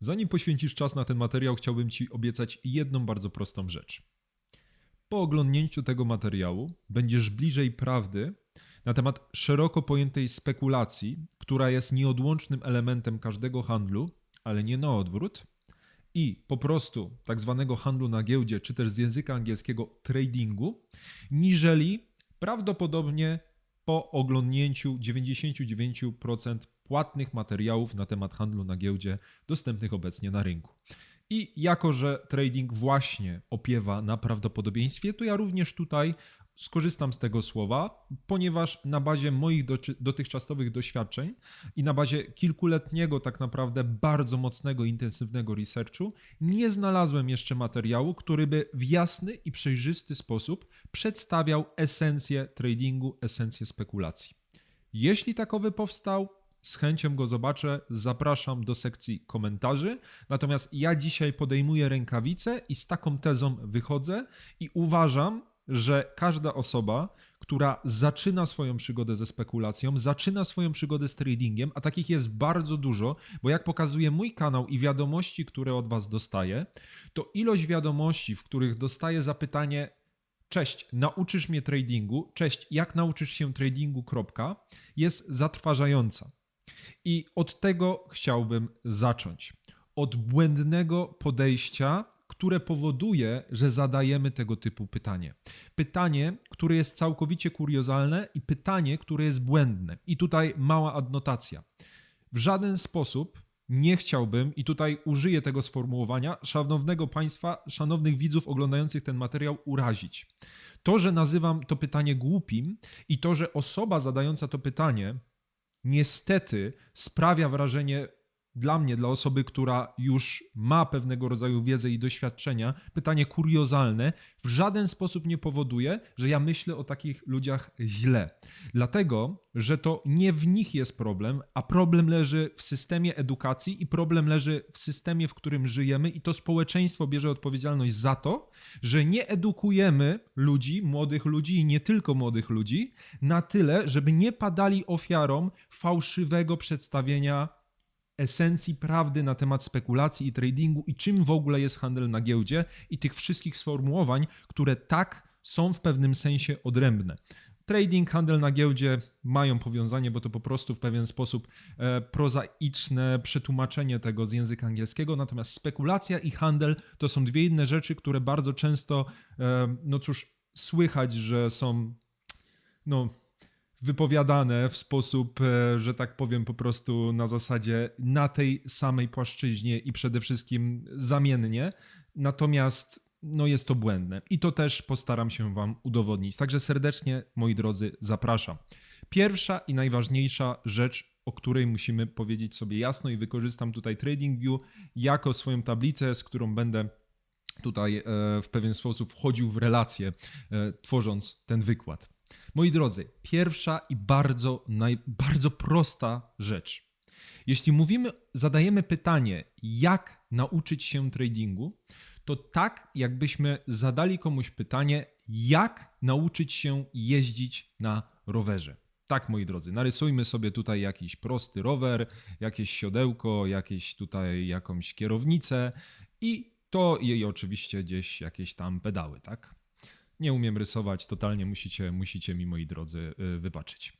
Zanim poświęcisz czas na ten materiał, chciałbym Ci obiecać jedną bardzo prostą rzecz. Po oglądnięciu tego materiału będziesz bliżej prawdy na temat szeroko pojętej spekulacji, która jest nieodłącznym elementem każdego handlu, ale nie na odwrót, i po prostu tak zwanego handlu na giełdzie, czy też z języka angielskiego tradingu, niżeli prawdopodobnie po oglądnięciu 99% płatnych materiałów na temat handlu na giełdzie dostępnych obecnie na rynku. I jako, że trading właśnie opiewa na prawdopodobieństwie, to ja również tutaj skorzystam z tego słowa, ponieważ na bazie moich dotychczasowych doświadczeń i na bazie kilkuletniego, tak naprawdę bardzo mocnego, intensywnego researchu, nie znalazłem jeszcze materiału, który by w jasny i przejrzysty sposób przedstawiał esencję tradingu, esencję spekulacji. Jeśli takowy powstał, z chęcią go zobaczę. Zapraszam do sekcji komentarzy. Natomiast ja dzisiaj podejmuję rękawice i z taką tezą wychodzę i uważam, że każda osoba, która zaczyna swoją przygodę ze spekulacją, zaczyna swoją przygodę z tradingiem, a takich jest bardzo dużo, bo jak pokazuje mój kanał i wiadomości, które od Was dostaję, to ilość wiadomości, w których dostaję zapytanie: Cześć, nauczysz mnie tradingu, cześć, jak nauczysz się tradingu, kropka, jest zatrważająca. I od tego chciałbym zacząć. Od błędnego podejścia, które powoduje, że zadajemy tego typu pytanie. Pytanie, które jest całkowicie kuriozalne i pytanie, które jest błędne. I tutaj mała adnotacja. W żaden sposób nie chciałbym, i tutaj użyję tego sformułowania, szanownego Państwa, szanownych widzów oglądających ten materiał urazić. To, że nazywam to pytanie głupim i to, że osoba zadająca to pytanie niestety sprawia wrażenie dla mnie, dla osoby, która już ma pewnego rodzaju wiedzę i doświadczenia, pytanie kuriozalne, w żaden sposób nie powoduje, że ja myślę o takich ludziach źle. Dlatego, że to nie w nich jest problem, a problem leży w systemie edukacji i problem leży w systemie, w którym żyjemy, i to społeczeństwo bierze odpowiedzialność za to, że nie edukujemy ludzi, młodych ludzi i nie tylko młodych ludzi, na tyle, żeby nie padali ofiarą fałszywego przedstawienia esencji prawdy na temat spekulacji i tradingu i czym w ogóle jest handel na giełdzie i tych wszystkich sformułowań, które tak są w pewnym sensie odrębne. Trading, handel na giełdzie mają powiązanie, bo to po prostu w pewien sposób e, prozaiczne przetłumaczenie tego z języka angielskiego, natomiast spekulacja i handel to są dwie inne rzeczy, które bardzo często, e, no cóż, słychać, że są no, wypowiadane w sposób, e, że tak powiem, po prostu na zasadzie na tej samej płaszczyźnie i przede wszystkim zamiennie. Natomiast no jest to błędne i to też postaram się Wam udowodnić. Także serdecznie, moi drodzy, zapraszam. Pierwsza i najważniejsza rzecz, o której musimy powiedzieć sobie jasno i wykorzystam tutaj TradingView jako swoją tablicę, z którą będę tutaj e, w pewien sposób wchodził w relację, e, tworząc ten wykład. Moi drodzy, pierwsza i bardzo, naj, bardzo prosta rzecz. Jeśli mówimy, zadajemy pytanie, jak nauczyć się tradingu, to tak, jakbyśmy zadali komuś pytanie, jak nauczyć się jeździć na rowerze. Tak, moi drodzy, narysujmy sobie tutaj jakiś prosty rower, jakieś siodełko, jakieś tutaj jakąś kierownicę i to jej oczywiście gdzieś jakieś tam pedały, tak? Nie umiem rysować, totalnie musicie, musicie mi, moi drodzy, y, wybaczyć.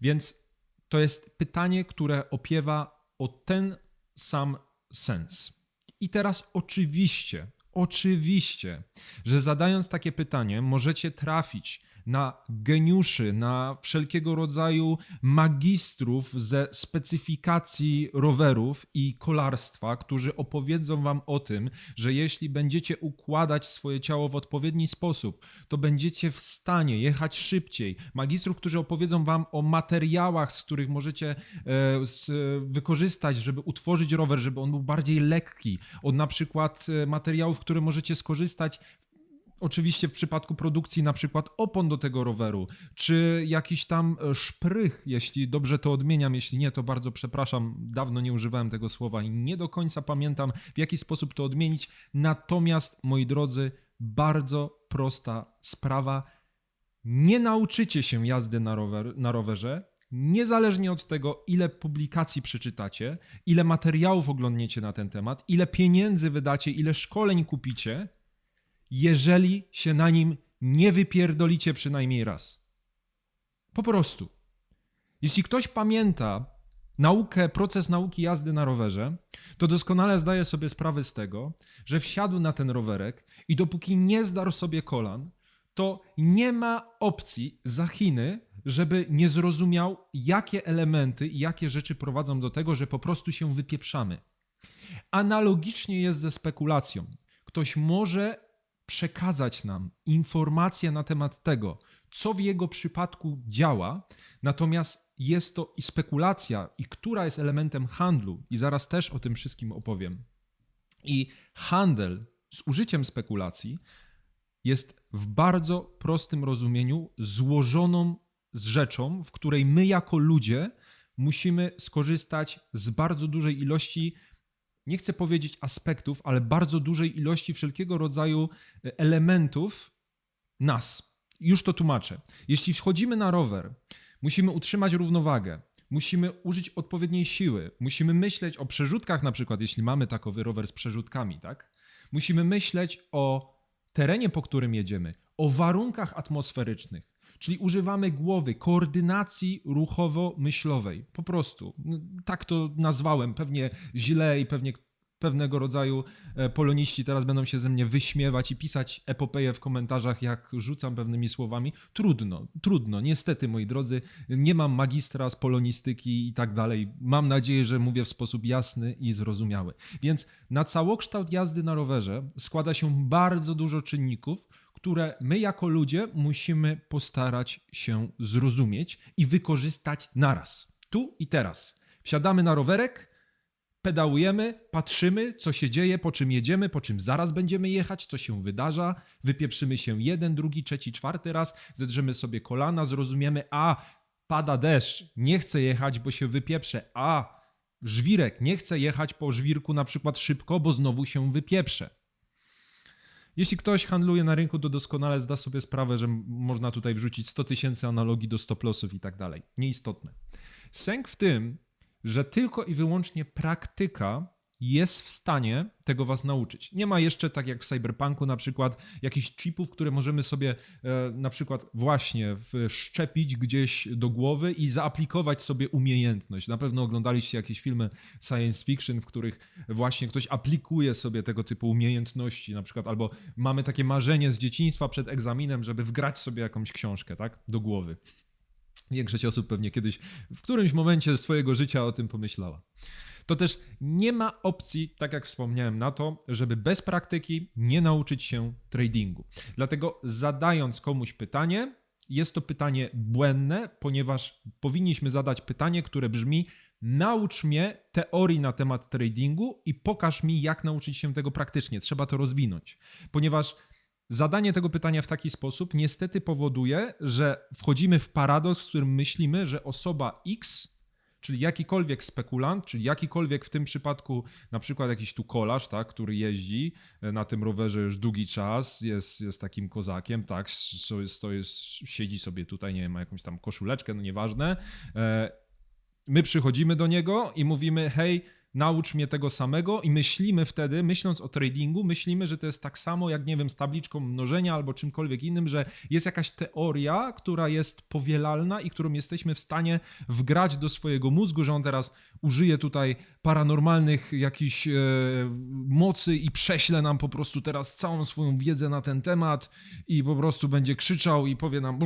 Więc to jest pytanie, które opiewa o ten sam sens. I teraz oczywiście, oczywiście, że zadając takie pytanie, możecie trafić na geniuszy, na wszelkiego rodzaju magistrów ze specyfikacji rowerów i kolarstwa, którzy opowiedzą wam o tym, że jeśli będziecie układać swoje ciało w odpowiedni sposób, to będziecie w stanie jechać szybciej. Magistrów, którzy opowiedzą wam o materiałach, z których możecie e, wykorzystać, żeby utworzyć rower, żeby on był bardziej lekki. Od na przykład e, materiałów, które możecie skorzystać Oczywiście w przypadku produkcji na przykład opon do tego roweru, czy jakiś tam e, szprych, jeśli dobrze to odmieniam, jeśli nie, to bardzo przepraszam, dawno nie używałem tego słowa i nie do końca pamiętam w jaki sposób to odmienić. Natomiast, moi drodzy, bardzo prosta sprawa. Nie nauczycie się jazdy na, rower, na rowerze, niezależnie od tego, ile publikacji przeczytacie, ile materiałów oglądniecie na ten temat, ile pieniędzy wydacie, ile szkoleń kupicie, jeżeli się na nim nie wypierdolicie przynajmniej raz. Po prostu. Jeśli ktoś pamięta naukę, proces nauki jazdy na rowerze, to doskonale zdaje sobie sprawę z tego, że wsiadł na ten rowerek i dopóki nie zdarł sobie kolan, to nie ma opcji za Chiny, żeby nie zrozumiał, jakie elementy i jakie rzeczy prowadzą do tego, że po prostu się wypieprzamy. Analogicznie jest ze spekulacją. Ktoś może przekazać nam informacje na temat tego, co w jego przypadku działa, natomiast jest to i spekulacja, i która jest elementem handlu, i zaraz też o tym wszystkim opowiem. I handel z użyciem spekulacji jest w bardzo prostym rozumieniu złożoną z rzeczą, w której my jako ludzie musimy skorzystać z bardzo dużej ilości, nie chcę powiedzieć aspektów, ale bardzo dużej ilości wszelkiego rodzaju e, elementów nas. Już to tłumaczę. Jeśli wchodzimy na rower, musimy utrzymać równowagę, musimy użyć odpowiedniej siły, musimy myśleć o przerzutkach, na przykład, jeśli mamy takowy rower z przerzutkami, tak? Musimy myśleć o terenie, po którym jedziemy, o warunkach atmosferycznych, czyli używamy głowy, koordynacji ruchowo-myślowej. Po prostu. Tak to nazwałem, pewnie źle i pewnie pewnego rodzaju e, poloniści teraz będą się ze mnie wyśmiewać i pisać epopeje w komentarzach, jak rzucam pewnymi słowami. Trudno, trudno. Niestety, moi drodzy, nie mam magistra z polonistyki i tak dalej. Mam nadzieję, że mówię w sposób jasny i zrozumiały. Więc na całokształt jazdy na rowerze składa się bardzo dużo czynników, które my jako ludzie musimy postarać się zrozumieć i wykorzystać naraz. Tu i teraz. Wsiadamy na rowerek, pedałujemy, patrzymy, co się dzieje, po czym jedziemy, po czym zaraz będziemy jechać, co się wydarza, wypieprzymy się jeden, drugi, trzeci, czwarty raz, zedrzemy sobie kolana, zrozumiemy, a pada deszcz, nie chcę jechać, bo się wypieprzę, a żwirek, nie chcę jechać po żwirku na przykład szybko, bo znowu się wypieprzę. Jeśli ktoś handluje na rynku, to doskonale zda sobie sprawę, że można tutaj wrzucić 100 tysięcy analogii do stop lossów i tak dalej. Nieistotne. Sęk w tym, że tylko i wyłącznie praktyka jest w stanie tego was nauczyć. Nie ma jeszcze, tak jak w Cyberpunku na przykład, jakichś chipów, które możemy sobie e, na przykład właśnie wszczepić gdzieś do głowy i zaaplikować sobie umiejętność. Na pewno oglądaliście jakieś filmy science fiction, w których właśnie ktoś aplikuje sobie tego typu umiejętności, na przykład, albo mamy takie marzenie z dzieciństwa przed egzaminem, żeby wgrać sobie jakąś książkę, tak, do głowy. Większość osób pewnie kiedyś w którymś momencie swojego życia o tym pomyślała. To też nie ma opcji, tak jak wspomniałem, na to, żeby bez praktyki nie nauczyć się tradingu. Dlatego zadając komuś pytanie, jest to pytanie błędne, ponieważ powinniśmy zadać pytanie, które brzmi: Naucz mnie teorii na temat tradingu i pokaż mi, jak nauczyć się tego praktycznie. Trzeba to rozwinąć, ponieważ Zadanie tego pytania w taki sposób niestety powoduje, że wchodzimy w paradoks, w którym myślimy, że osoba X, czyli jakikolwiek spekulant, czyli jakikolwiek w tym przypadku na przykład jakiś tu kolarz, tak, który jeździ e, na tym rowerze już długi czas, jest, jest takim kozakiem, tak, jest, siedzi sobie tutaj, nie wiem, ma jakąś tam koszuleczkę, no nieważne. E, my przychodzimy do niego i mówimy, hej, naucz mnie tego samego i myślimy wtedy, myśląc o tradingu, myślimy, że to jest tak samo jak, nie wiem, z tabliczką mnożenia albo czymkolwiek innym, że jest jakaś teoria, która jest powielalna i którą jesteśmy w stanie wgrać do swojego mózgu, że on teraz użyje tutaj paranormalnych jakichś e, mocy i prześle nam po prostu teraz całą swoją wiedzę na ten temat i po prostu będzie krzyczał i powie nam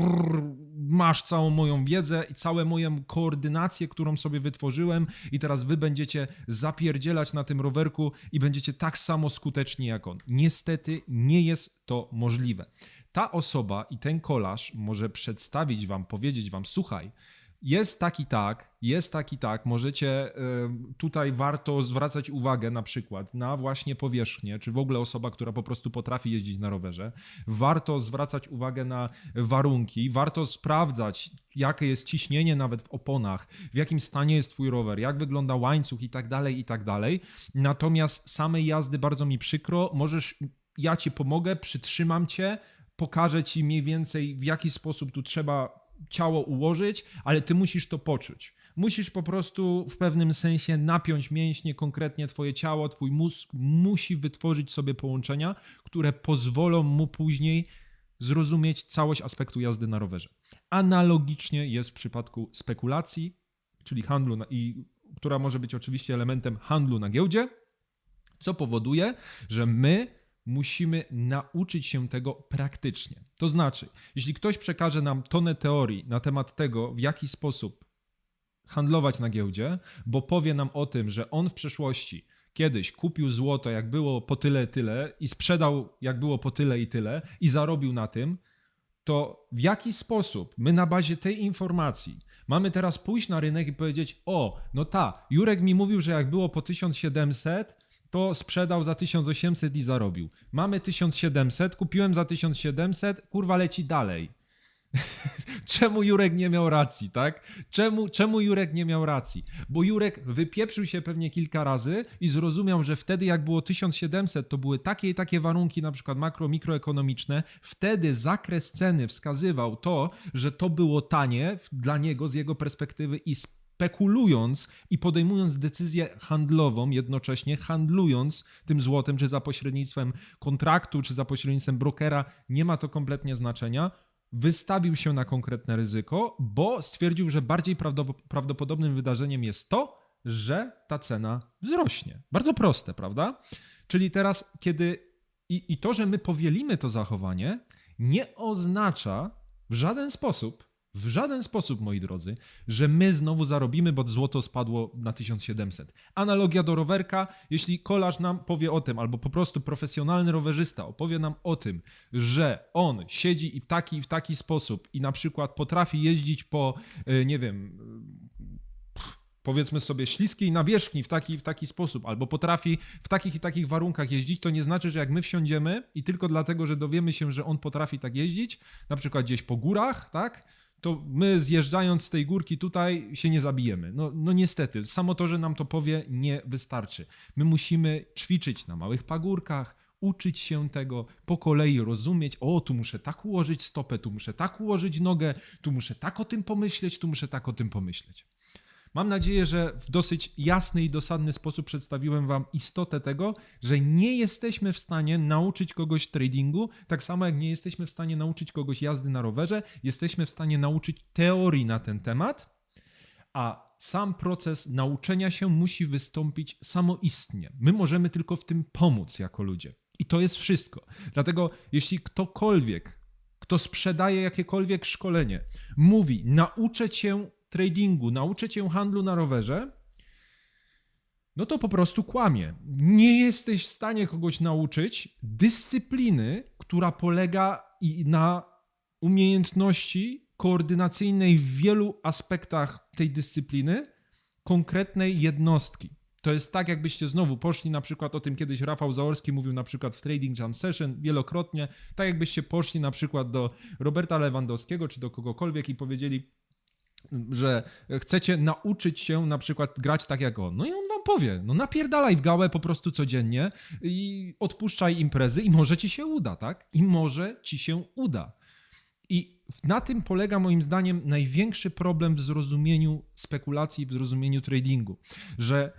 masz całą moją wiedzę i całą moją koordynację, którą sobie wytworzyłem i teraz wy będziecie zapierdzielać na tym rowerku i będziecie tak samo skuteczni jak on. Niestety nie jest to możliwe. Ta osoba i ten kolarz może przedstawić wam, powiedzieć wam, słuchaj, jest tak i tak, jest tak i tak. Możecie tutaj warto zwracać uwagę na przykład na właśnie powierzchnię, czy w ogóle osoba, która po prostu potrafi jeździć na rowerze. Warto zwracać uwagę na warunki, warto sprawdzać, jakie jest ciśnienie nawet w oponach, w jakim stanie jest twój rower, jak wygląda łańcuch i tak dalej, i tak dalej. Natomiast samej jazdy bardzo mi przykro, możesz, ja ci pomogę, przytrzymam cię, pokażę ci mniej więcej w jaki sposób tu trzeba ciało ułożyć, ale ty musisz to poczuć. Musisz po prostu w pewnym sensie napiąć mięśnie, konkretnie twoje ciało, twój mózg musi wytworzyć sobie połączenia, które pozwolą mu później zrozumieć całość aspektu jazdy na rowerze. Analogicznie jest w przypadku spekulacji, czyli handlu, na, i, która może być oczywiście elementem handlu na giełdzie, co powoduje, że my musimy nauczyć się tego praktycznie. To znaczy, jeśli ktoś przekaże nam tonę teorii na temat tego, w jaki sposób handlować na giełdzie, bo powie nam o tym, że on w przeszłości kiedyś kupił złoto, jak było po tyle, tyle i sprzedał, jak było po tyle i tyle i zarobił na tym, to w jaki sposób my na bazie tej informacji mamy teraz pójść na rynek i powiedzieć: O, no ta, Jurek mi mówił, że jak było po 1700, to sprzedał za 1800 i zarobił. Mamy 1700, kupiłem za 1700, kurwa leci dalej. czemu Jurek nie miał racji, tak? Czemu, czemu Jurek nie miał racji? Bo Jurek wypieprzył się pewnie kilka razy i zrozumiał, że wtedy jak było 1700, to były takie i takie warunki, na przykład makro, mikroekonomiczne. Wtedy zakres ceny wskazywał to, że to było tanie dla niego z jego perspektywy i spekulując i podejmując decyzję handlową, jednocześnie handlując tym złotem, czy za pośrednictwem kontraktu, czy za pośrednictwem brokera, nie ma to kompletnie znaczenia wystawił się na konkretne ryzyko, bo stwierdził, że bardziej prawdopodobnym wydarzeniem jest to, że ta cena wzrośnie. Bardzo proste, prawda? Czyli teraz, kiedy i, i to, że my powielimy to zachowanie, nie oznacza w żaden sposób, w żaden sposób, moi drodzy, że my znowu zarobimy, bo złoto spadło na 1700. Analogia do rowerka, jeśli kolarz nam powie o tym, albo po prostu profesjonalny rowerzysta opowie nam o tym, że on siedzi i w taki i w taki sposób i na przykład potrafi jeździć po, e, nie wiem, powiedzmy sobie, śliskiej nawierzchni w taki w taki sposób, albo potrafi w takich i takich warunkach jeździć, to nie znaczy, że jak my wsiądziemy i tylko dlatego, że dowiemy się, że on potrafi tak jeździć, na przykład gdzieś po górach, tak, to my zjeżdżając z tej górki tutaj się nie zabijemy. No, no niestety, samo to, że nam to powie, nie wystarczy. My musimy ćwiczyć na małych pagórkach, uczyć się tego, po kolei rozumieć, o, tu muszę tak ułożyć stopę, tu muszę tak ułożyć nogę, tu muszę tak o tym pomyśleć, tu muszę tak o tym pomyśleć. Mam nadzieję, że w dosyć jasny i dosadny sposób przedstawiłem Wam istotę tego, że nie jesteśmy w stanie nauczyć kogoś tradingu, tak samo jak nie jesteśmy w stanie nauczyć kogoś jazdy na rowerze, jesteśmy w stanie nauczyć teorii na ten temat, a sam proces nauczenia się musi wystąpić samoistnie. My możemy tylko w tym pomóc jako ludzie. I to jest wszystko. Dlatego, jeśli ktokolwiek, kto sprzedaje jakiekolwiek szkolenie, mówi: Nauczę cię tradingu, nauczę cię handlu na rowerze, no to po prostu kłamie. Nie jesteś w stanie kogoś nauczyć dyscypliny, która polega na umiejętności koordynacyjnej w wielu aspektach tej dyscypliny konkretnej jednostki. To jest tak, jakbyście znowu poszli na przykład o tym kiedyś Rafał Zaorski mówił na przykład w Trading Jam Session wielokrotnie, tak jakbyście poszli na przykład do Roberta Lewandowskiego czy do kogokolwiek i powiedzieli że chcecie nauczyć się na przykład grać tak jak on. No i on wam powie, no napierdalaj w gałę po prostu codziennie i odpuszczaj imprezy i może ci się uda, tak? I może ci się uda. I na tym polega moim zdaniem największy problem w zrozumieniu spekulacji, w zrozumieniu tradingu, że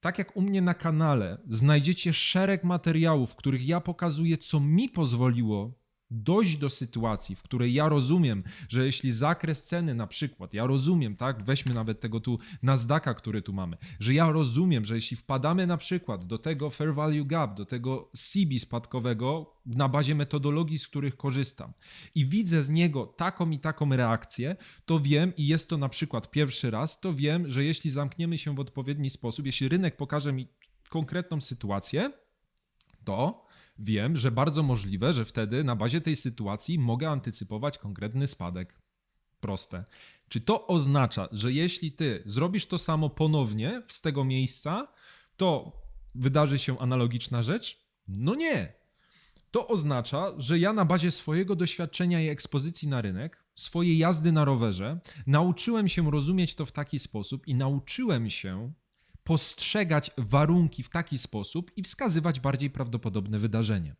tak jak u mnie na kanale znajdziecie szereg materiałów, w których ja pokazuję, co mi pozwoliło dojść do sytuacji, w której ja rozumiem, że jeśli zakres ceny na przykład, ja rozumiem, tak, weźmy nawet tego tu Nasdaqa, który tu mamy, że ja rozumiem, że jeśli wpadamy na przykład do tego fair value gap, do tego CB spadkowego na bazie metodologii, z których korzystam i widzę z niego taką i taką reakcję, to wiem i jest to na przykład pierwszy raz, to wiem, że jeśli zamkniemy się w odpowiedni sposób, jeśli rynek pokaże mi konkretną sytuację, to wiem, że bardzo możliwe, że wtedy na bazie tej sytuacji mogę antycypować konkretny spadek. Proste. Czy to oznacza, że jeśli ty zrobisz to samo ponownie z tego miejsca, to wydarzy się analogiczna rzecz? No nie. To oznacza, że ja na bazie swojego doświadczenia i ekspozycji na rynek, swojej jazdy na rowerze, nauczyłem się rozumieć to w taki sposób i nauczyłem się postrzegać warunki w taki sposób i wskazywać bardziej prawdopodobne wydarzenie.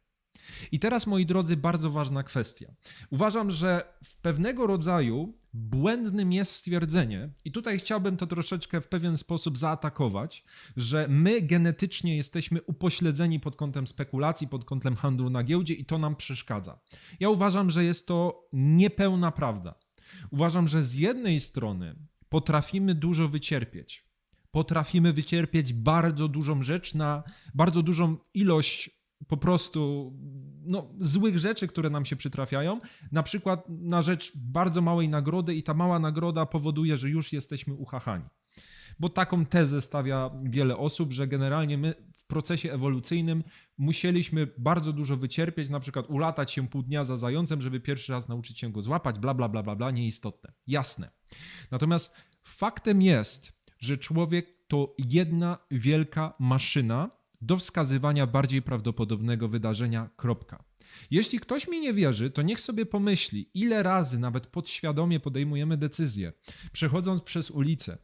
I teraz, moi drodzy, bardzo ważna kwestia. Uważam, że w pewnego rodzaju błędnym jest stwierdzenie, i tutaj chciałbym to troszeczkę w pewien sposób zaatakować, że my genetycznie jesteśmy upośledzeni pod kątem spekulacji, pod kątem handlu na giełdzie i to nam przeszkadza. Ja uważam, że jest to niepełna prawda. Uważam, że z jednej strony potrafimy dużo wycierpieć. Potrafimy wycierpieć bardzo dużą rzecz na bardzo dużą ilość po prostu no, złych rzeczy, które nam się przytrafiają, na przykład na rzecz bardzo małej nagrody i ta mała nagroda powoduje, że już jesteśmy uchachani. Bo taką tezę stawia wiele osób, że generalnie my w procesie ewolucyjnym musieliśmy bardzo dużo wycierpieć, na przykład ulatać się pół dnia za zającem, żeby pierwszy raz nauczyć się go złapać, bla, bla, bla, bla, bla, nieistotne. Jasne. Natomiast faktem jest, że człowiek to jedna wielka maszyna, do wskazywania bardziej prawdopodobnego wydarzenia. Kropka. Jeśli ktoś mi nie wierzy, to niech sobie pomyśli, ile razy nawet podświadomie podejmujemy decyzje, przechodząc przez ulicę.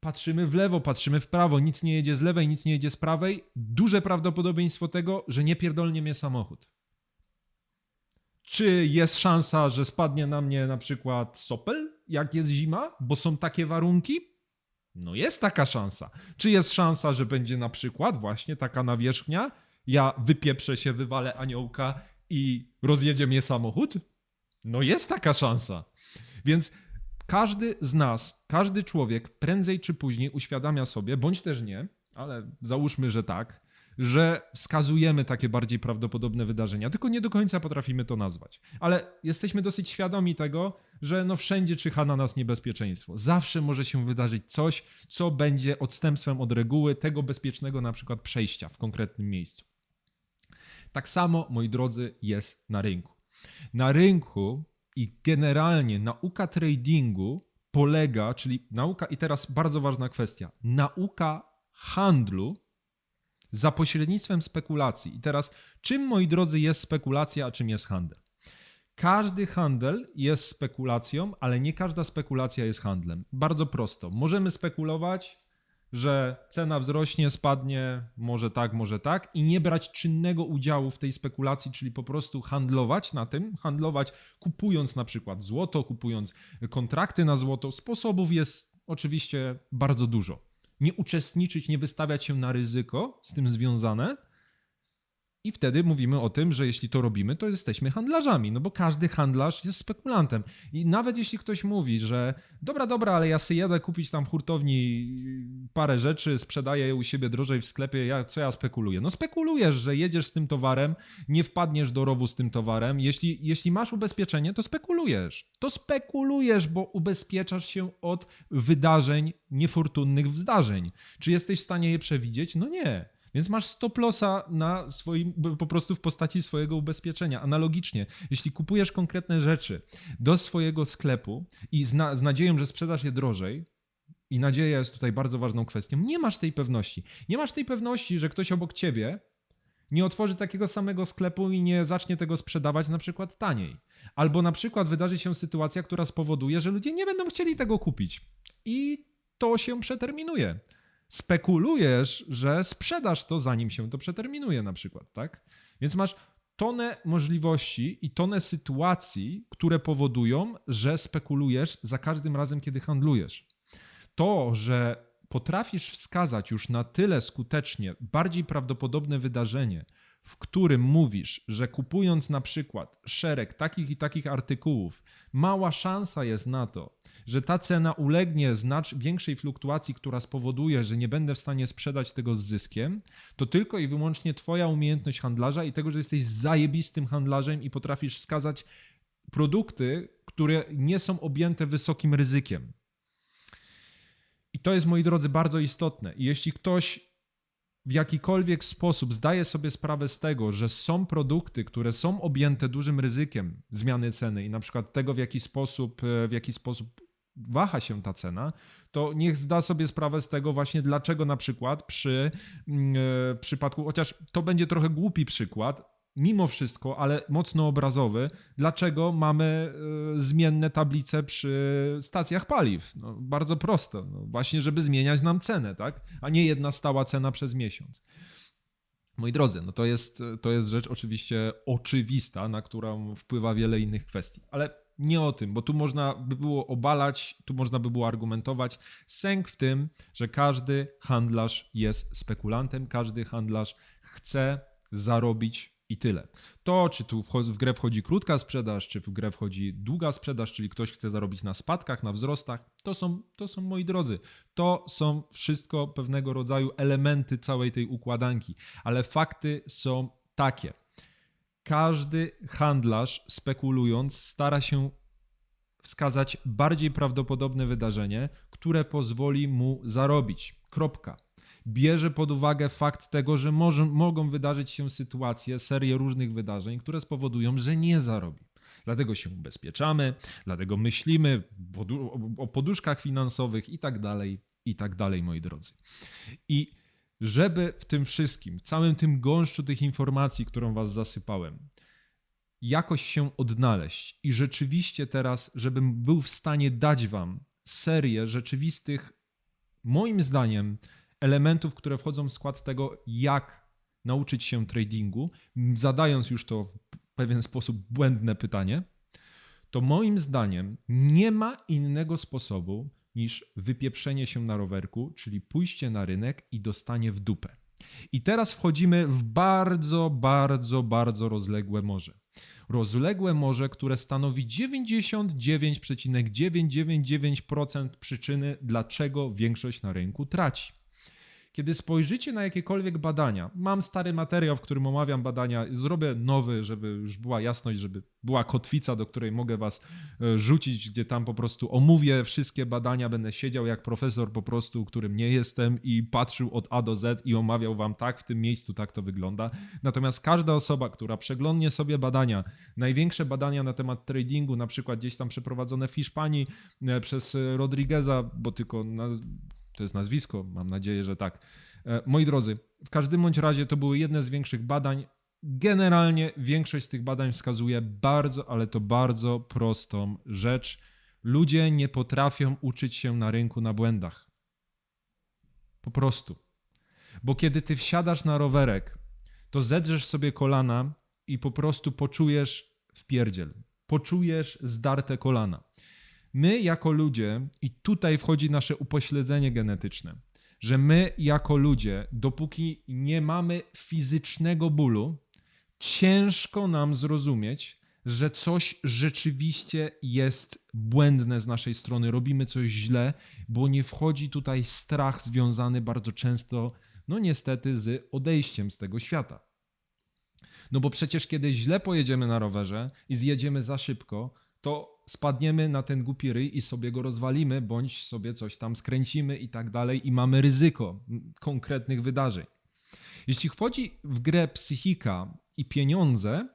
Patrzymy w lewo, patrzymy w prawo, nic nie jedzie z lewej, nic nie jedzie z prawej. Duże prawdopodobieństwo tego, że nie pierdolnie mnie samochód. Czy jest szansa, że spadnie na mnie na przykład sopel, jak jest zima, bo są takie warunki? No jest taka szansa. Czy jest szansa, że będzie na przykład właśnie taka nawierzchnia, ja wypieprzę się, wywalę aniołka i rozjedzie mnie samochód? No jest taka szansa. Więc każdy z nas, każdy człowiek prędzej czy później uświadamia sobie, bądź też nie, ale załóżmy, że tak, że wskazujemy takie bardziej prawdopodobne wydarzenia, tylko nie do końca potrafimy to nazwać. Ale jesteśmy dosyć świadomi tego, że no wszędzie czyha na nas niebezpieczeństwo. Zawsze może się wydarzyć coś, co będzie odstępstwem od reguły tego bezpiecznego na przykład przejścia w konkretnym miejscu. Tak samo, moi drodzy, jest na rynku. Na rynku i generalnie nauka tradingu polega, czyli nauka, i teraz bardzo ważna kwestia, nauka handlu za pośrednictwem spekulacji. I teraz, czym, moi drodzy, jest spekulacja, a czym jest handel? Każdy handel jest spekulacją, ale nie każda spekulacja jest handlem. Bardzo prosto. Możemy spekulować, że cena wzrośnie, spadnie, może tak, może tak, i nie brać czynnego udziału w tej spekulacji, czyli po prostu handlować na tym, handlować kupując na przykład złoto, kupując kontrakty na złoto. Sposobów jest oczywiście bardzo dużo nie uczestniczyć, nie wystawiać się na ryzyko z tym związane. I wtedy mówimy o tym, że jeśli to robimy, to jesteśmy handlarzami, no bo każdy handlarz jest spekulantem. I nawet jeśli ktoś mówi, że dobra, dobra, ale ja sobie jadę kupić tam w hurtowni parę rzeczy, sprzedaję je u siebie drożej w sklepie, ja, co ja spekuluję? No spekulujesz, że jedziesz z tym towarem, nie wpadniesz do rowu z tym towarem. Jeśli, jeśli masz ubezpieczenie, to spekulujesz. To spekulujesz, bo ubezpieczasz się od wydarzeń, niefortunnych zdarzeń. Czy jesteś w stanie je przewidzieć? No nie. Więc masz stop lossa na swoim, po prostu w postaci swojego ubezpieczenia. Analogicznie, jeśli kupujesz konkretne rzeczy do swojego sklepu i z, na, z nadzieją, że sprzedasz je drożej, i nadzieja jest tutaj bardzo ważną kwestią, nie masz tej pewności. Nie masz tej pewności, że ktoś obok ciebie nie otworzy takiego samego sklepu i nie zacznie tego sprzedawać na przykład taniej. Albo na przykład wydarzy się sytuacja, która spowoduje, że ludzie nie będą chcieli tego kupić. I to się przeterminuje spekulujesz, że sprzedasz to zanim się to przeterminuje na przykład, tak? Więc masz tonę możliwości i tonę sytuacji, które powodują, że spekulujesz za każdym razem, kiedy handlujesz. To, że potrafisz wskazać już na tyle skutecznie bardziej prawdopodobne wydarzenie, w którym mówisz, że kupując na przykład szereg takich i takich artykułów, mała szansa jest na to, że ta cena ulegnie znacz większej fluktuacji, która spowoduje, że nie będę w stanie sprzedać tego z zyskiem, to tylko i wyłącznie Twoja umiejętność handlarza i tego, że jesteś zajebistym handlarzem i potrafisz wskazać produkty, które nie są objęte wysokim ryzykiem. I to jest, moi drodzy, bardzo istotne. I jeśli ktoś w jakikolwiek sposób zdaje sobie sprawę z tego, że są produkty, które są objęte dużym ryzykiem zmiany ceny i na przykład tego, w jaki sposób, e, w jaki sposób waha się ta cena, to niech zda sobie sprawę z tego właśnie, dlaczego na przykład przy e, przypadku, chociaż to będzie trochę głupi przykład, mimo wszystko, ale mocno obrazowy, dlaczego mamy y, zmienne tablice przy stacjach paliw. No, bardzo prosto, no, właśnie żeby zmieniać nam cenę, tak? a nie jedna stała cena przez miesiąc. Moi drodzy, no to jest, to jest rzecz oczywiście oczywista, na którą wpływa wiele innych kwestii, ale nie o tym, bo tu można by było obalać, tu można by było argumentować. Sęk w tym, że każdy handlarz jest spekulantem, każdy handlarz chce zarobić i tyle. To, czy tu w grę wchodzi krótka sprzedaż, czy w grę wchodzi długa sprzedaż, czyli ktoś chce zarobić na spadkach, na wzrostach, to są, to są moi drodzy, to są wszystko pewnego rodzaju elementy całej tej układanki, ale fakty są takie. Każdy handlarz spekulując stara się wskazać bardziej prawdopodobne wydarzenie, które pozwoli mu zarobić. Kropka bierze pod uwagę fakt tego, że może, mogą wydarzyć się sytuacje, serie różnych wydarzeń, które spowodują, że nie zarobi. Dlatego się ubezpieczamy, dlatego myślimy o poduszkach finansowych i tak dalej, i tak dalej, moi drodzy. I żeby w tym wszystkim, w całym tym gąszczu tych informacji, którą was zasypałem, jakoś się odnaleźć i rzeczywiście teraz, żebym był w stanie dać wam serię rzeczywistych, moim zdaniem, elementów, które wchodzą w skład tego, jak nauczyć się tradingu, zadając już to w pewien sposób błędne pytanie, to moim zdaniem nie ma innego sposobu niż wypieprzenie się na rowerku, czyli pójście na rynek i dostanie w dupę. I teraz wchodzimy w bardzo, bardzo, bardzo rozległe morze. Rozległe morze, które stanowi 99,999% przyczyny, dlaczego większość na rynku traci. Kiedy spojrzycie na jakiekolwiek badania, mam stary materiał, w którym omawiam badania, zrobię nowy, żeby już była jasność, żeby była kotwica, do której mogę was e, rzucić, gdzie tam po prostu omówię wszystkie badania, będę siedział jak profesor po prostu, którym nie jestem i patrzył od A do Z i omawiał wam tak, w tym miejscu tak to wygląda. Natomiast każda osoba, która przeglądnie sobie badania, największe badania na temat tradingu, na przykład gdzieś tam przeprowadzone w Hiszpanii e, przez Rodrigueza, bo tylko na to jest nazwisko, mam nadzieję, że tak. E, moi drodzy, w każdym bądź razie to były jedne z większych badań. Generalnie większość z tych badań wskazuje bardzo, ale to bardzo prostą rzecz. Ludzie nie potrafią uczyć się na rynku na błędach. Po prostu. Bo kiedy ty wsiadasz na rowerek, to zedrzesz sobie kolana i po prostu poczujesz w pierdziel. Poczujesz zdarte kolana. My jako ludzie, i tutaj wchodzi nasze upośledzenie genetyczne, że my jako ludzie, dopóki nie mamy fizycznego bólu, ciężko nam zrozumieć, że coś rzeczywiście jest błędne z naszej strony, robimy coś źle, bo nie wchodzi tutaj strach związany bardzo często, no niestety, z odejściem z tego świata. No bo przecież kiedy źle pojedziemy na rowerze i zjedziemy za szybko, to spadniemy na ten głupi ryj i sobie go rozwalimy, bądź sobie coś tam skręcimy i tak dalej, i mamy ryzyko konkretnych wydarzeń. Jeśli wchodzi w grę psychika i pieniądze,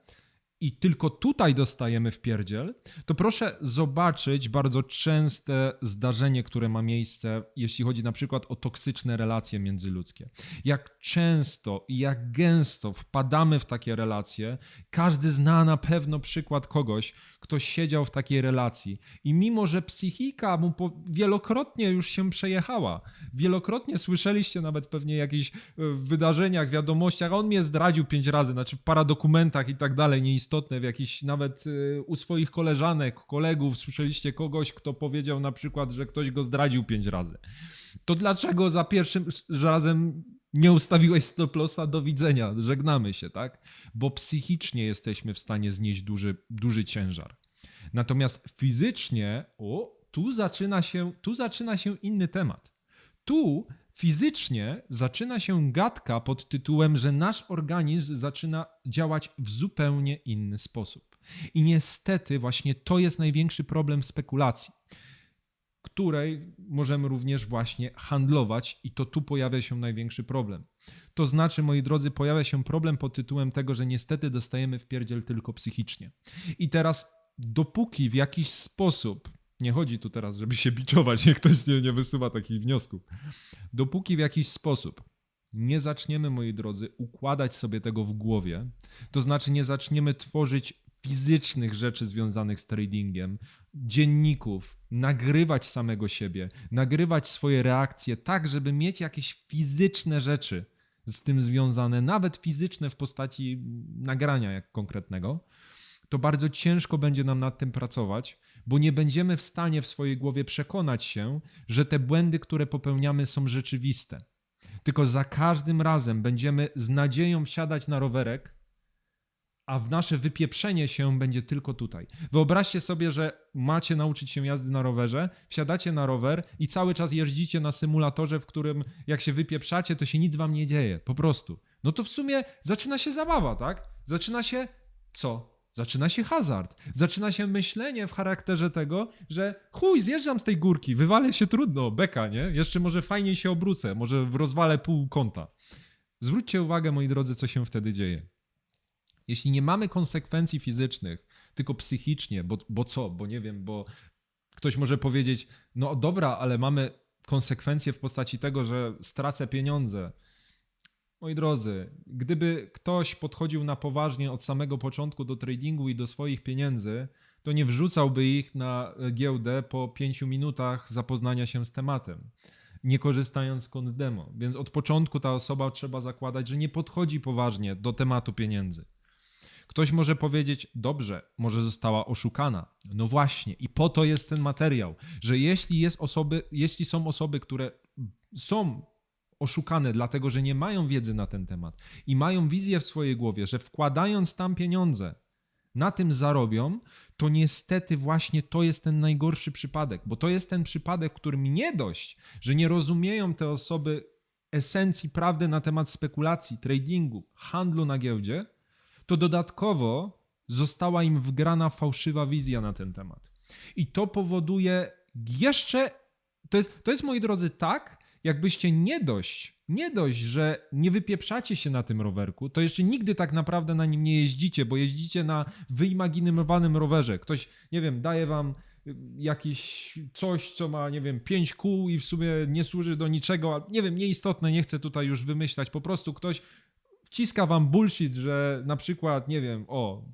i tylko tutaj dostajemy w pierdziel, to proszę zobaczyć bardzo częste zdarzenie, które ma miejsce, jeśli chodzi na przykład o toksyczne relacje międzyludzkie. Jak często i jak gęsto wpadamy w takie relacje, każdy zna na pewno przykład kogoś, kto siedział w takiej relacji i mimo, że psychika mu wielokrotnie już się przejechała, wielokrotnie słyszeliście nawet pewnie jakichś e, wydarzeniach, wiadomościach, on mnie zdradził pięć razy, znaczy w paradokumentach i tak dalej, nieistotne, w jakiś nawet e, u swoich koleżanek, kolegów słyszeliście kogoś, kto powiedział na przykład, że ktoś go zdradził pięć razy. To dlaczego za pierwszym razem nie ustawiłeś stop lossa, do widzenia, żegnamy się, tak? Bo psychicznie jesteśmy w stanie znieść duży, duży ciężar. Natomiast fizycznie, o, tu zaczyna się, tu zaczyna się inny temat. Tu fizycznie zaczyna się gadka pod tytułem, że nasz organizm zaczyna działać w zupełnie inny sposób. I niestety właśnie to jest największy problem spekulacji której możemy również właśnie handlować, i to tu pojawia się największy problem. To znaczy, moi drodzy, pojawia się problem pod tytułem tego, że niestety dostajemy w pierdziel tylko psychicznie. I teraz, dopóki w jakiś sposób, nie chodzi tu teraz, żeby się biczować, niech ktoś nie, nie wysuwa takich wniosków, dopóki w jakiś sposób nie zaczniemy, moi drodzy, układać sobie tego w głowie, to znaczy nie zaczniemy tworzyć fizycznych rzeczy związanych z tradingiem, dzienników, nagrywać samego siebie, nagrywać swoje reakcje tak, żeby mieć jakieś fizyczne rzeczy z tym związane, nawet fizyczne w postaci nagrania jak konkretnego, to bardzo ciężko będzie nam nad tym pracować, bo nie będziemy w stanie w swojej głowie przekonać się, że te błędy, które popełniamy, są rzeczywiste. Tylko za każdym razem będziemy z nadzieją wsiadać na rowerek, a w nasze wypieprzenie się będzie tylko tutaj. Wyobraźcie sobie, że macie nauczyć się jazdy na rowerze, wsiadacie na rower i cały czas jeździcie na symulatorze, w którym jak się wypieprzacie, to się nic wam nie dzieje, po prostu. No to w sumie zaczyna się zabawa, tak? Zaczyna się co? Zaczyna się hazard. Zaczyna się myślenie w charakterze tego, że chuj, zjeżdżam z tej górki, wywalę się trudno, beka, nie? Jeszcze może fajniej się obrócę, może rozwalę pół kąta. Zwróćcie uwagę, moi drodzy, co się wtedy dzieje. Jeśli nie mamy konsekwencji fizycznych, tylko psychicznie, bo, bo co? Bo nie wiem, bo ktoś może powiedzieć, no dobra, ale mamy konsekwencje w postaci tego, że stracę pieniądze. Moi drodzy, gdyby ktoś podchodził na poważnie od samego początku do tradingu i do swoich pieniędzy, to nie wrzucałby ich na giełdę po pięciu minutach zapoznania się z tematem, nie korzystając z demo. Więc od początku ta osoba trzeba zakładać, że nie podchodzi poważnie do tematu pieniędzy. Ktoś może powiedzieć, dobrze, może została oszukana. No właśnie, i po to jest ten materiał, że jeśli, jest osoby, jeśli są osoby, które są oszukane, dlatego że nie mają wiedzy na ten temat i mają wizję w swojej głowie, że wkładając tam pieniądze, na tym zarobią, to niestety właśnie to jest ten najgorszy przypadek, bo to jest ten przypadek, w którym nie dość, że nie rozumieją te osoby esencji prawdy na temat spekulacji, tradingu, handlu na giełdzie, to dodatkowo została im wgrana fałszywa wizja na ten temat. I to powoduje jeszcze, to jest, to jest moi drodzy tak, jakbyście nie dość, nie dość, że nie wypieprzacie się na tym rowerku, to jeszcze nigdy tak naprawdę na nim nie jeździcie, bo jeździcie na wyimaginowanym rowerze. Ktoś, nie wiem, daje wam y, jakiś coś, co ma, nie wiem, pięć kół i w sumie nie służy do niczego, nie wiem, nieistotne, nie chcę tutaj już wymyślać, po prostu ktoś wciska wam bullshit, że na przykład, nie wiem, o,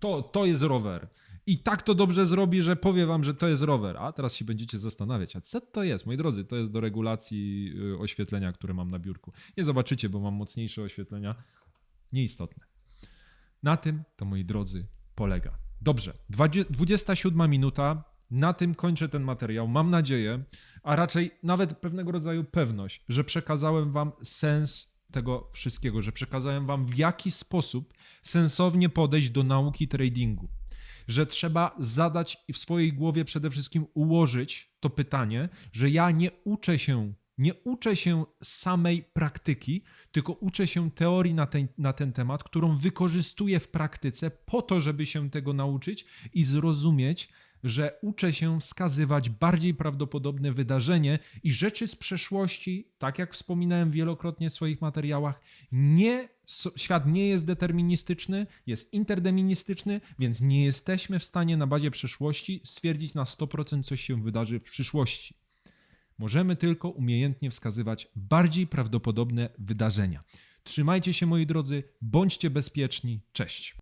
to, to jest rower. I tak to dobrze zrobi, że powie wam, że to jest rower. A teraz się będziecie zastanawiać, a co to jest? Moi drodzy, to jest do regulacji y, oświetlenia, które mam na biurku. Nie zobaczycie, bo mam mocniejsze oświetlenia. Nieistotne. Na tym to, moi drodzy, polega. Dobrze, 20 27 minuta. Na tym kończę ten materiał. Mam nadzieję, a raczej nawet pewnego rodzaju pewność, że przekazałem wam sens tego wszystkiego, że przekazałem wam w jaki sposób sensownie podejść do nauki tradingu. Że trzeba zadać i w swojej głowie przede wszystkim ułożyć to pytanie, że ja nie uczę się, nie uczę się samej praktyki, tylko uczę się teorii na ten, na ten temat, którą wykorzystuję w praktyce po to, żeby się tego nauczyć i zrozumieć, że uczę się wskazywać bardziej prawdopodobne wydarzenie i rzeczy z przeszłości, tak jak wspominałem wielokrotnie w swoich materiałach, nie, świat nie jest deterministyczny, jest interdeministyczny, więc nie jesteśmy w stanie na bazie przeszłości stwierdzić na 100% coś się wydarzy w przyszłości. Możemy tylko umiejętnie wskazywać bardziej prawdopodobne wydarzenia. Trzymajcie się moi drodzy, bądźcie bezpieczni. Cześć.